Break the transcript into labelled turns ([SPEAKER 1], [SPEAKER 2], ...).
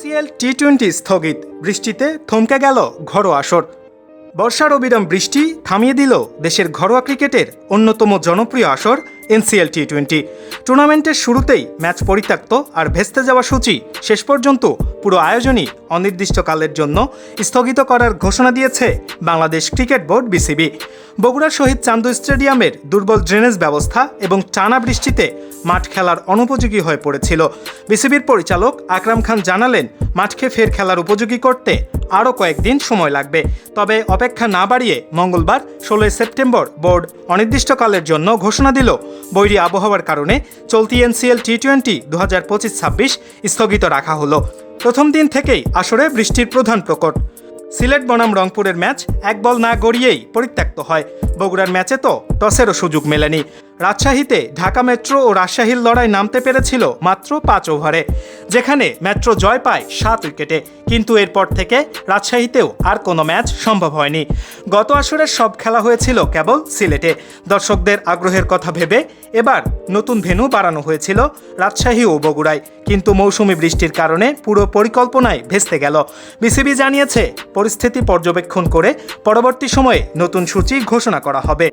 [SPEAKER 1] CL T twenty স্থগিত। বৃষ্টিতে থমকে গেল ঘরোয়া আসর। বর্ষার অবিরাম বৃষ্টি থামিয়ে দিল দেশের ঘরোয়া ক্রিকেটের অন্যতম জনপ্রিয় আসর এনসিএল টি টোয়েন্টি টুর্নামেন্টের শুরুতেই ম্যাচ পরিত্যক্ত আর ভেস্তে যাওয়া সূচি শেষ পর্যন্ত পুরো আয়োজনই অনির্দিষ্টকালের জন্য স্থগিত করার ঘোষণা দিয়েছে বাংলাদেশ ক্রিকেট বোর্ড বিসিবি। বগুড়ার শহীদ চান্দু স্টেডিয়ামের দুর্বল ড্রেনেজ ব্যবস্থা এবং টানা বৃষ্টিতে মাঠ খেলার অনুপযোগী হয়ে পড়েছিল। বিসিবির পরিচালক আকরাম খান জানালেন মাঠকে ফের খেলার উপযোগী করতে আরও কয়েকদিন সময় লাগবে। তবে অপেক্ষা না বাড়িয়ে মঙ্গলবার ষোলোই সেপ্টেম্বর বোর্ড অনির্দিষ্টকালের জন্য ঘোষণা দিল, বৈরী আবহাওয়ার কারণে চলতি এনসিএল টি টোয়েন্টি দু হাজার পঁচিশ ছাব্বিশ স্থগিত রাখা হলো। প্রথম দিন থেকেই আসরে বৃষ্টির প্রধান প্রকট। সিলেট বনাম রংপুরের ম্যাচ এক বল না গড়িয়েই পরিত্যক্ত হয়। বগুড়ার ম্যাচে তো টসেরও সুযোগ মেলেনি। রাজশাহীতে ঢাকা মেট্রো ও রাজশাহীর লড়াই নামতে পেরেছিল মাত্র পাঁচ ওভারে, যেখানে মেট্রো জয় পায় সাত উইকেটে। কিন্তু এরপর থেকে রাজশাহীতেও আর কোনো ম্যাচ সম্ভব হয়নি। গত আসরের সব খেলা হয়েছিল কেবল সিলেটে। দর্শকদের আগ্রহের কথা ভেবে এবার নতুন ভেন্যু বাড়ানো হয়েছিল রাজশাহী ও বগুড়ায়। কিন্তু মৌসুমি বৃষ্টির কারণে পুরো পরিকল্পনায় ভেস্তে গেল। বিসিবি জানিয়েছে, পরিস্থিতি পর্যবেক্ষণ করে পরবর্তী সময়ে নতুন সূচি ঘোষণা করা হবে।